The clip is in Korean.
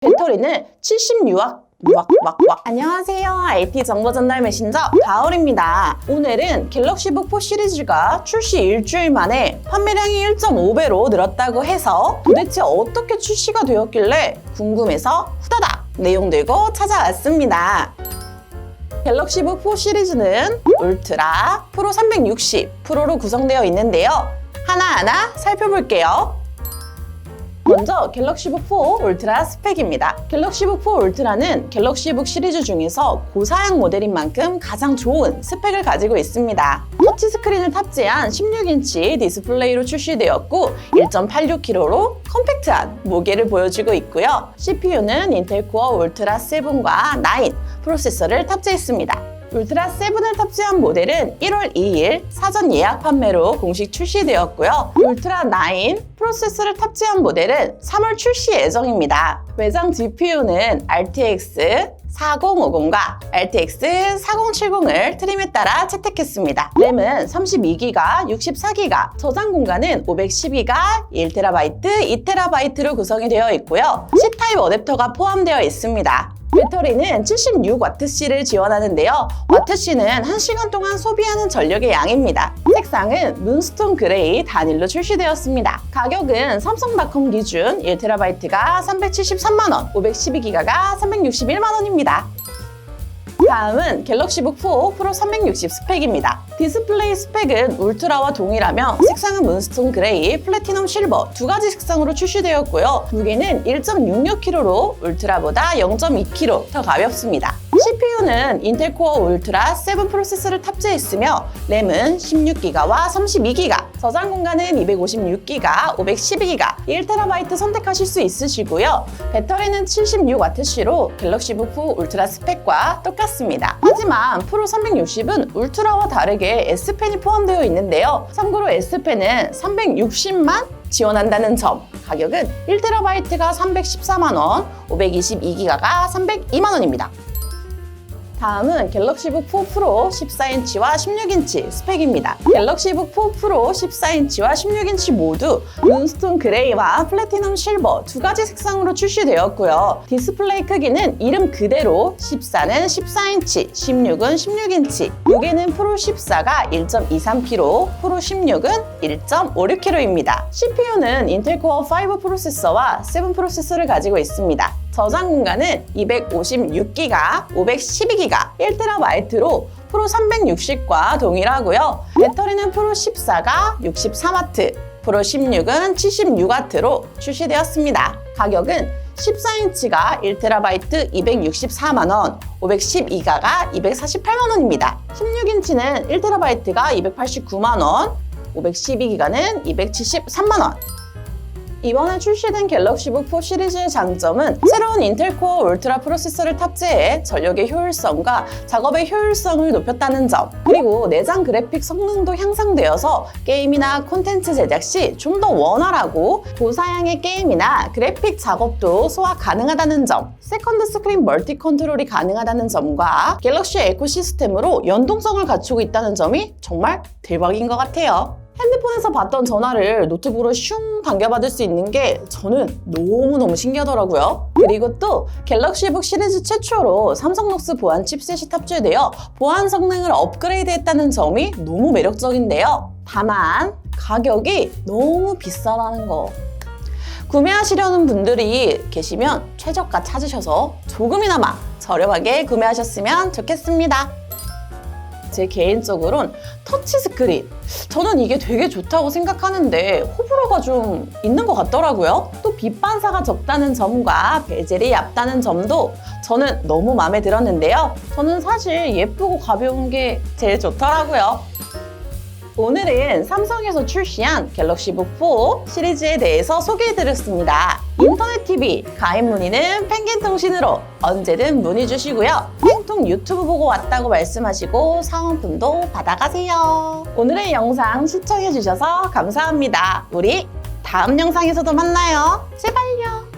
배터리는 76와 왁왁왁. 안녕하세요. IT 정보 전달 메신저 가을입니다. 오늘은 갤럭시 북 4 시리즈가 출시 일주일 만에 판매량이 1.5배로 늘었다고 해서 도대체 어떻게 출시가 되었길래 궁금해서 후다닥 내용 들고 찾아왔습니다. 갤럭시 북 4 시리즈는 울트라, 프로 360, 프로로 구성되어 있는데요. 하나하나 살펴볼게요 먼저 갤럭시북 4 울트라 스펙입니다. 갤럭시북 4 울트라는 갤럭시북 시리즈 중에서 고사양 모델인 만큼 가장 좋은 스펙을 가지고 있습니다. 터치 스크린을 탑재한 16인치 디스플레이로 출시되었고 1.86kg로 컴팩트한 무게를 보여주고 있고요. CPU는 인텔 코어 울트라 7과 9 프로세서를 탑재했습니다. 울트라 7을 탑재한 모델은 1월 2일 사전 예약 판매로 공식 출시되었고요. 울트라 9 프로세서를 탑재한 모델은 3월 출시 예정입니다. 외장 GPU는 RTX 4050과 RTX 4070을 트림에 따라 채택했습니다. 램은 32기가, 64기가, 저장 공간은 512기가, 1TB, 2TB로 구성이 되어 있고요. C타입 어댑터가 포함되어 있습니다. 배터리는 76Wc를 지원하는데요. Wc는 1시간 동안 소비하는 전력의 양입니다. 색상은 문스톤 그레이 단일로 출시되었습니다. 가격은 삼성닷컴 기준 1TB가 373만원, 512기가가 361만원입니다. 다음은 갤럭시북 4 프로 360 스펙입니다. 디스플레이 스펙은 울트라와 동일하며 색상은 문스톤 그레이, 플래티넘 실버 두 가지 색상으로 출시되었고요. 무게는 1.66kg로 울트라보다 0.2kg 더 가볍습니다. CPU는 인텔 코어 울트라 7 프로세서를 탑재했으며 램은 16기가와 32기가, 저장 공간은 256기가, 512기가, 1TB 선택하실 수 있으시고요. 배터리는 76Wc로 갤럭시북 4 울트라 스펙과 똑같습니다. 하지만 프로 360은 울트라와 다르게 S펜이 포함되어 있는데요. 참고로 S펜은 360만 지원한다는 점. 가격은 1TB가 314만원, 522기가가 302만원입니다. 다음은 갤럭시북 4 프로 14인치와 16인치 스펙입니다. 갤럭시북 4 프로 14인치와 16인치 모두 문스톤 그레이와 플래티넘 실버 두 가지 색상으로 출시되었고요. 디스플레이 크기는 이름 그대로 14는 14인치, 16은 16인치, 무게는 프로 14가 1.23kg, 프로 16은 1.56kg입니다. CPU는 인텔 코어 5 프로세서와 7 프로세서를 가지고 있습니다. 저장 공간은 256기가, 512기가, 1TB로 프로 360과 동일하고요. 배터리는 프로 14가 64W, 프로 16은 76W로 출시되었습니다. 가격은 14인치가 1TB 264만원, 512기가가 248만원입니다. 16인치는 1TB가 289만원, 512기가는 273만원. 이번에 출시된 갤럭시북 4 시리즈의 장점은 새로운 인텔 코어 울트라 프로세서를 탑재해 전력의 효율성과 작업의 효율성을 높였다는 점 그리고 내장 그래픽 성능도 향상되어서 게임이나 콘텐츠 제작 시 좀 더 원활하고 고사양의 게임이나 그래픽 작업도 소화 가능하다는 점 세컨드 스크린 멀티 컨트롤이 가능하다는 점과 갤럭시 에코시스템으로 연동성을 갖추고 있다는 점이 정말 대박인 것 같아요. 핸드폰에서 받던 전화를 노트북으로 슝 당겨받을 수 있는 게 저는 너무너무 신기하더라고요. 그리고 또 갤럭시북 시리즈 최초로 삼성록스 보안 칩셋이 탑재되어 보안 성능을 업그레이드했다는 점이 너무 매력적인데요. 다만 가격이 너무 비싸다는 거. 구매하시려는 분들이 계시면 최저가 찾으셔서 조금이나마 저렴하게 구매하셨으면 좋겠습니다. 제 개인적으로는 터치 스크린. 저는 이게 되게 좋다고 생각하는데 호불호가 좀 있는 것 같더라고요. 또 빛 반사가 적다는 점과 베젤이 얇다는 점도 저는 너무 마음에 들었는데요. 저는 사실 예쁘고 가벼운 게 제일 좋더라고요. 오늘은 삼성에서 출시한 갤럭시북 4 시리즈에 대해서 소개해드렸습니다. 인터넷 TV 가입 문의는 펭귄통신으로 언제든 문의 주시고요. 땡통 유튜브 보고 왔다고 말씀하시고 사은품도 받아가세요. 오늘의 영상 시청해주셔서 감사합니다. 우리 다음 영상에서도 만나요. 제발요.